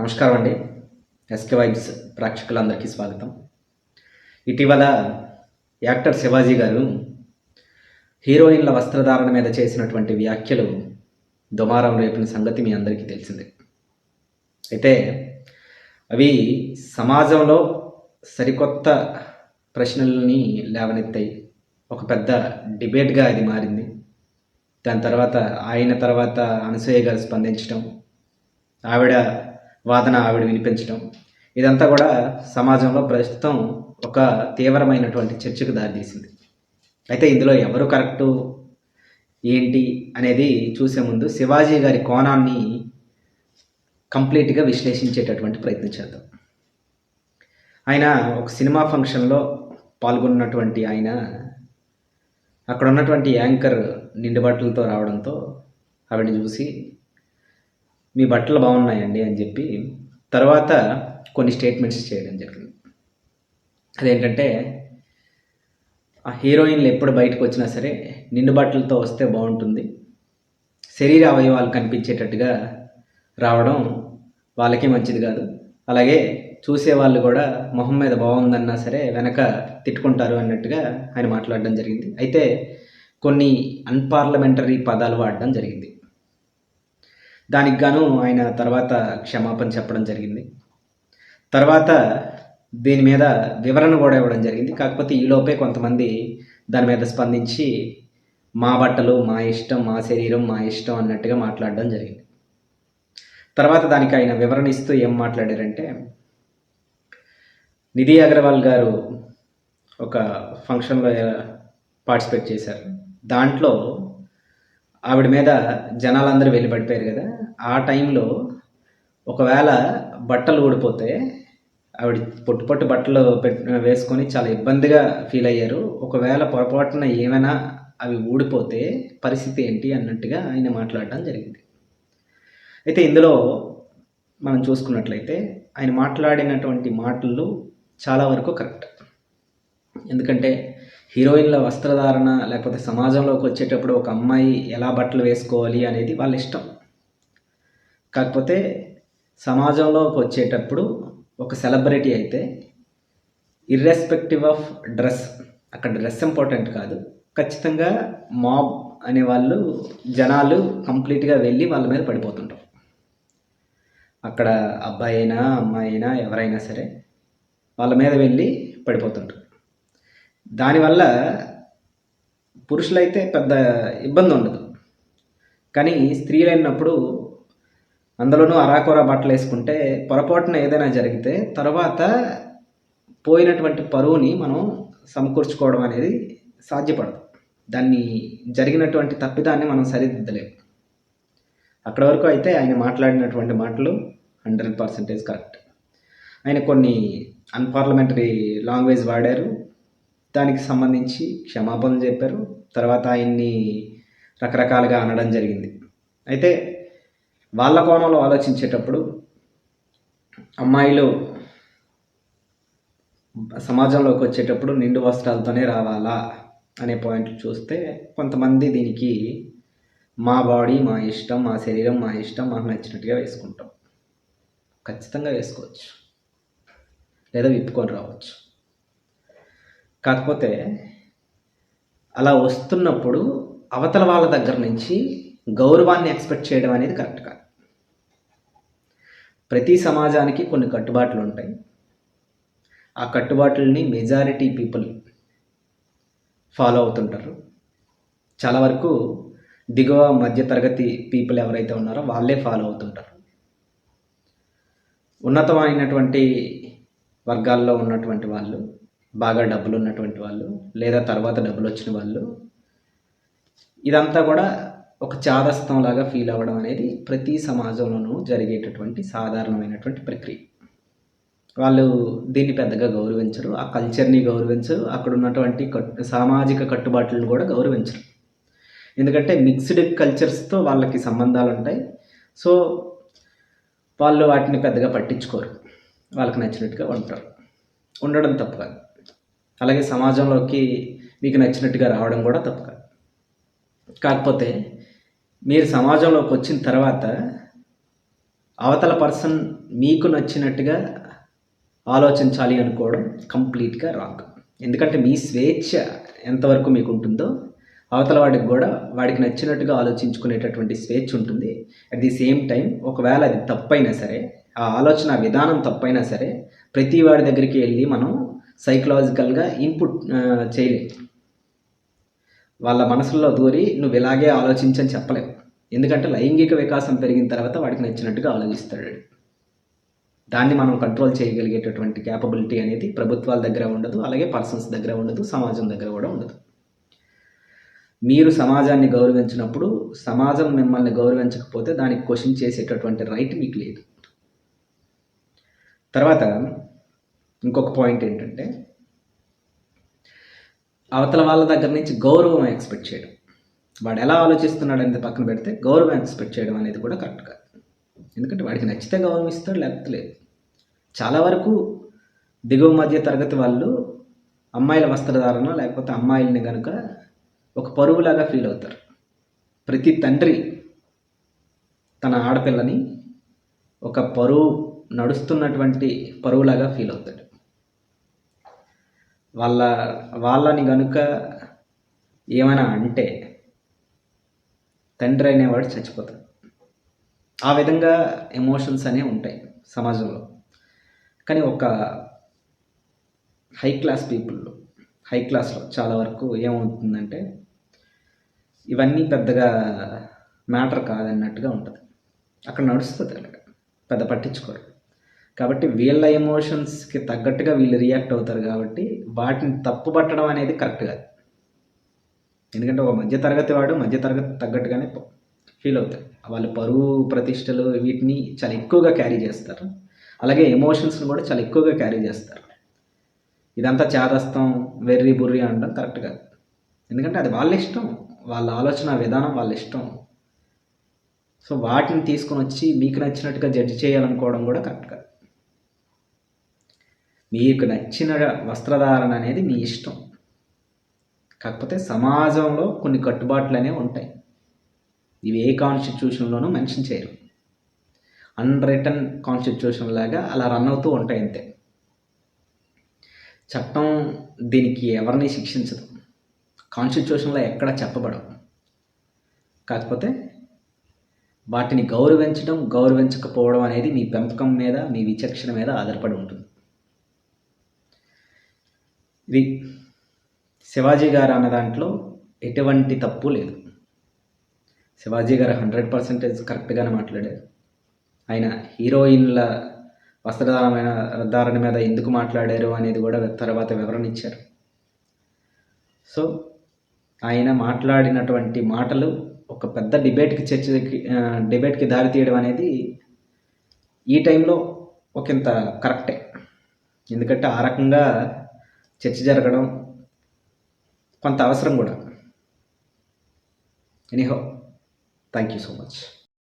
నమస్కారం అండి. SK vibes ప్రేక్షకులందరికీ స్వాగతం. ఇటీవల యాక్టర్ శివాజీ గారు హీరోయిన్ల వస్త్రధారణ మీద చేసినటువంటి వ్యాఖ్యలు దుమారం రేపిన సంగతి మీ అందరికీ తెలిసిందే. అయితే అవి సమాజంలో సరికొత్త ప్రశ్నలని లేవనెత్తాయి ఒక పెద్ద డిబేట్గా అది మారింది. దాని తర్వాత ఆయన తర్వాత అనసూయ గారు స్పందించడం ఆవిడ వాదన ఆవిడ వినిపించడం ఇదంతా కూడా సమాజంలో ప్రస్తుతం ఒక తీవ్రమైనటువంటి చర్చకు దారితీసింది. అయితే ఇందులో ఎవరు కరెక్టు? ఏంటి? అనేది చూసే ముందు శివాజీ గారి కోణాన్ని కంప్లీట్గా విశ్లేషించేటటువంటి ప్రయత్నం చేద్దాం. ఆయన ఒక సినిమా ఫంక్షన్లో పాల్గొన్నటువంటి ఆయన అక్కడ ఉన్నటువంటి యాంకర్ నిండుబట్టలతో రావడంతో ఆవిడని చూసి మీ బట్టలు బాగున్నాయండి అని చెప్పి తర్వాత కొన్ని స్టేట్మెంట్స్ చేయడం జరిగింది. అదేంటంటే ఆ హీరోయిన్లు ఎప్పుడు బయటకు వచ్చినా సరే నిండు బట్టలతో వస్తే బాగుంటుంది. శరీర అవయవాలు కనిపించేటట్టుగా రావడం వాళ్ళకే మంచిది కాదు. అలాగే చూసే వాళ్ళు కూడా మొహం మీద బాగుందన్నా సరే వెనక తిట్టుకుంటారు అన్నట్టుగా ఆయన మాట్లాడడం జరిగింది. అయితే కొన్ని అన్పార్లమెంటరీ పదాలు వాడడం జరిగింది. దానికి గాను ఆయన తర్వాత క్షమాపణ చెప్పడం జరిగింది. తర్వాత దీని మీద వివరణ కూడా ఇవ్వడం జరిగింది. కాకపోతే ఈలోపే కొంతమంది దాని మీద స్పందించి మా బట్టలు మా ఇష్టం మా శరీరం మా ఇష్టం అన్నట్టుగా మాట్లాడడం జరిగింది. తర్వాత దానికి ఆయన వివరణ ఇస్తూ ఏం మాట్లాడారంటే నిధి అగర్వాల్ గారు ఒక ఫంక్షన్లో పార్టిసిపేట్ చేశారు. దాంట్లో ఆవిడ మీద జనాలందరూ వెళ్ళి పడిపోయారు కదా. ఆ టైంలో ఒకవేళ బట్టలు ఊడిపోతే ఆవిడ పొట్టు పొట్టు బట్టలు వేసుకొని చాలా ఇబ్బందిగా ఫీల్ అయ్యారు. ఒకవేళ పొరపాటున ఏమైనా అవి ఊడిపోతే పరిస్థితి ఏంటి అన్నట్టుగా ఆయన మాట్లాడడం జరిగింది. అయితే ఇందులో మనం చూసుకున్నట్లయితే ఆయన మాట్లాడినటువంటి మాటలు చాలా వరకు కరెక్ట్. ఎందుకంటే హీరోయిన్ల వస్త్రధారణ లేకపోతే సమాజంలోకి వచ్చేటప్పుడు ఒక అమ్మాయి ఎలా బట్టలు వేసుకోవాలి అనేది వాళ్ళ ఇష్టం. కాకపోతే సమాజంలోకి వచ్చేటప్పుడు ఒక సెలబ్రిటీ అయితే ఇర్రెస్పెక్టివ్ ఆఫ్ డ్రెస్ అక్కడ డ్రెస్ ఇంపార్టెంట్ కాదు ఖచ్చితంగా మాబ్ అనే వాళ్ళు జనాలు కంప్లీట్గా వెళ్ళి వాళ్ళ మీద పడిపోతుంటారు. అక్కడ అబ్బాయి అయినా అమ్మాయి అయినా ఎవరైనా సరే వాళ్ళ మీద వెళ్ళి పడిపోతుంటారు. దానివల్ల పురుషులైతే పెద్ద ఇబ్బంది ఉండదు. కానీ స్త్రీలు అయినప్పుడు అందులోనూ అరాకొర బట్టలు వేసుకుంటే పొరపాటున ఏదైనా జరిగితే తర్వాత పోయినటువంటి పరువుని మనం సమకూర్చుకోవడం అనేది సాధ్యపడదు. దాన్ని జరిగినటువంటి తప్పిదాన్ని మనం సరిదిద్దలేము. అక్కడ వరకు అయితే ఆయన మాట్లాడినటువంటి మాటలు హండ్రెడ్ పర్సెంటేజ్ కరెక్ట్. ఆయన కొన్ని అన్పార్లమెంటరీ లాంగ్వేజ్ వాడారు. దానికి సంబంధించి క్షమాపణలు చెప్పారు. తర్వాత ఆయన్ని రకరకాలుగా అనడం జరిగింది. అయితే వాళ్ళ కోణంలో ఆలోచించేటప్పుడు అమ్మాయిలు సమాజంలోకి వచ్చేటప్పుడు నిండు వస్త్రాలతోనే రావాలా అనే పాయింట్ చూస్తే కొంతమంది దీనికి మా బాడీ మా ఇష్టం మా శరీరం మా ఇష్టం మాకు నచ్చినట్టుగా వేసుకుంటాం. ఖచ్చితంగా వేసుకోవచ్చు. లేదా విప్పుకొని రావచ్చు. కాకపోతే అలా వస్తున్నప్పుడు అవతల వాళ్ళ దగ్గర నుంచి గౌరవాన్ని ఎక్స్పెక్ట్ చేయడం అనేది కరెక్ట్ కాదు. ప్రతి సమాజానికి కొన్ని కట్టుబాట్లు ఉంటాయి. ఆ కట్టుబాట్లని మెజారిటీ పీపుల్ ఫాలో అవుతుంటారు. చాలా వరకు దిగువ మధ్యతరగతి పీపుల్ ఎవరైతే ఉన్నారో వాళ్ళే ఫాలో అవుతుంటారు. ఉన్నతమైనటువంటి వర్గాల్లో ఉన్నటువంటి వాళ్ళు బాగా డబ్బులు ఉన్నటువంటి వాళ్ళు లేదా తర్వాత డబ్బులు వచ్చిన వాళ్ళు ఇదంతా కూడా ఒక చాదస్తం లాగా ఫీల్ అవ్వడం అనేది ప్రతి సమాజంలోనూ జరిగేటటువంటి సాధారణమైనటువంటి ప్రక్రియ. వాళ్ళు దీన్ని పెద్దగా గౌరవించరు ఆ కల్చర్ని గౌరవించరు అక్కడ ఉన్నటువంటి సామాజిక కట్టుబాట్లను కూడా గౌరవించరు. ఎందుకంటే మిక్స్డ్ కల్చర్స్తో వాళ్ళకి సంబంధాలు ఉంటాయి సో వాళ్ళు వాటిని పెద్దగా పట్టించుకోరు. వాళ్ళకి నచ్చినట్టుగా ఉంటారు ఉండడం తప్పు కాదు. అలాగే సమాజంలోకి మీకు నచ్చినట్టుగా రావడం కూడా తప్పు కాదు. కాకపోతే మీరు సమాజంలోకి వచ్చిన తర్వాత అవతల పర్సన్ మీకు నచ్చినట్టుగా ఆలోచించాలి అనుకోవడం కంప్లీట్గా రాంగ్. ఎందుకంటే మీ స్వేచ్ఛ ఎంతవరకు మీకు ఉంటుందో అవతల వాడికి కూడా వాడికి నచ్చినట్టుగా ఆలోచించుకునేటటువంటి స్వేచ్ఛ ఉంటుంది. అట్ ది సేమ్ టైం ఒకవేళ అది తప్పైనా సరే ఆ ఆలోచన విధానం తప్పైనా సరే ప్రతి వాడి దగ్గరికి వెళ్ళి మనం సైకలాజికల్గా ఇన్పుట్ చేయలేవు వాళ్ళ మనసుల్లో దూరి నువ్వు ఇలాగే ఆలోచించని చెప్పలేవు. ఎందుకంటే లైంగిక వికాసం పెరిగిన తర్వాత వాడికి నచ్చినట్టుగా ఆలోచిస్తాడు దాన్ని మనం కంట్రోల్ చేయగలిగేటటువంటి క్యాపబిలిటీ అనేది ప్రభుత్వాల దగ్గర ఉండదు అలాగే పర్సన్స్ దగ్గర ఉండదు సమాజం దగ్గర కూడా ఉండదు. మీరు సమాజాన్ని గౌరవించినప్పుడు సమాజం మిమ్మల్ని గౌరవించకపోతే దానికి క్వశ్చన్ చేసేటటువంటి రైట్ మీకు లేదు. తర్వాత ఇంకొక పాయింట్ ఏంటంటే అవతల వాళ్ళ దగ్గర నుంచి గౌరవం ఎక్స్పెక్ట్ చేయడం. వాడు ఎలా ఆలోచిస్తున్నాడు అనేది పక్కన పెడితే గౌరవం ఎక్స్పెక్ట్ చేయడం అనేది కూడా కరెక్ట్ కాదు ఎందుకంటే వాడికి నచ్చితే గౌరవం ఇస్తాడు లేకపోతే లేదు. చాలా వరకు దిగువ మధ్య తరగతి వాళ్ళు అమ్మాయిల వస్త్రధారణ లేకపోతే అమ్మాయిల్ని కనుక ఒక పరువులాగా ఫీల్ అవుతారు. ప్రతి తండ్రి తన ఆడపిల్లని ఒక పరువు నడుస్తున్నటువంటి పరువులాగా ఫీల్ అవుతాడు. వాళ్ళ వాళ్ళని కనుక ఏమైనా అంటే తండ్రి అనేవాడు చచ్చిపోతాడు. ఆ విధంగా ఎమోషన్స్ అనేవి ఉంటాయి సమాజంలో. కానీ ఒక హై క్లాస్ పీపుల్లో హై క్లాస్లో చాలా వరకు ఏమవుతుందంటే ఇవన్నీ పెద్దగా మ్యాటర్ కాదన్నట్టుగా ఉంటుంది. అక్కడ నడుస్తుంది అలాగ పెద్ద పట్టించుకోరు. కాబట్టి వీళ్ళ ఎమోషన్స్కి తగ్గట్టుగా వీళ్ళు రియాక్ట్ అవుతారు కాబట్టి వాటిని తప్పు పట్టడం అనేది కరెక్ట్ కాదు. ఎందుకంటే ఒక మధ్య తరగతి వాడు మధ్య తరగతి తగ్గట్టుగానే ఫీల్ అవుతాడు. వాళ్ళు పరువు ప్రతిష్టలు వీటిని చాలా ఎక్కువగా క్యారీ చేస్తారు. అలాగే ఎమోషన్స్ని కూడా చాలా ఎక్కువగా క్యారీ చేస్తారు. ఇదంతా చేదస్తం వెర్రి బుర్రి అనడం కరెక్ట్ కాదు. ఎందుకంటే అది వాళ్ళ ఇష్టం. వాళ్ళ ఆలోచన విధానం వాళ్ళ ఇష్టం. సో వాటిని తీసుకొని వచ్చి మీకు నచ్చినట్టుగా జడ్జి చేయాలనుకోవడం కూడా కరెక్ట్ కాదు. మీకు నచ్చిన వస్త్రధారణ అనేది మీ ఇష్టం. కాకపోతే సమాజంలో కొన్ని కట్టుబాట్లు అనేవి ఉంటాయి. ఇవి ఏ కాన్స్టిట్యూషన్లోనూ మెన్షన్ చేయరు. అన్రిటర్న్ కాన్స్టిట్యూషన్ లాగా అలా రన్ అవుతూ ఉంటాయి అంతే. చట్టం దీనికి ఎవరిని శిక్షించదు. కాన్స్టిట్యూషన్లో ఎక్కడ చెప్పబడవు. కాకపోతే వాటిని గౌరవించడం గౌరవించకపోవడం అనేది మీ పెంపకం మీద మీ విచక్షణ మీద ఆధారపడి ఉంటుంది. ఇది శివాజీ గారు అన్న దాంట్లో ఎటువంటి తప్పు లేదు. శివాజీ గారు హండ్రెడ్ పర్సెంటేజ్ కరెక్ట్గానే మాట్లాడారు. ఆయన హీరోయిన్ల వస్త్రధారమైన ధారణ మీద ఎందుకు మాట్లాడారు అనేది కూడా తర్వాత వివరణ ఇచ్చారు. సో ఆయన మాట్లాడినటువంటి మాటలు ఒక పెద్ద డిబేట్కి చర్చకి డిబేట్కి దారి తీయడం అనేది ఈ టైంలో ఒకంత కరెక్టే. ఎందుకంటే ఆ రకంగా చర్చ జరగడం కొంత అవసరం కూడా. Anyhow thank you so much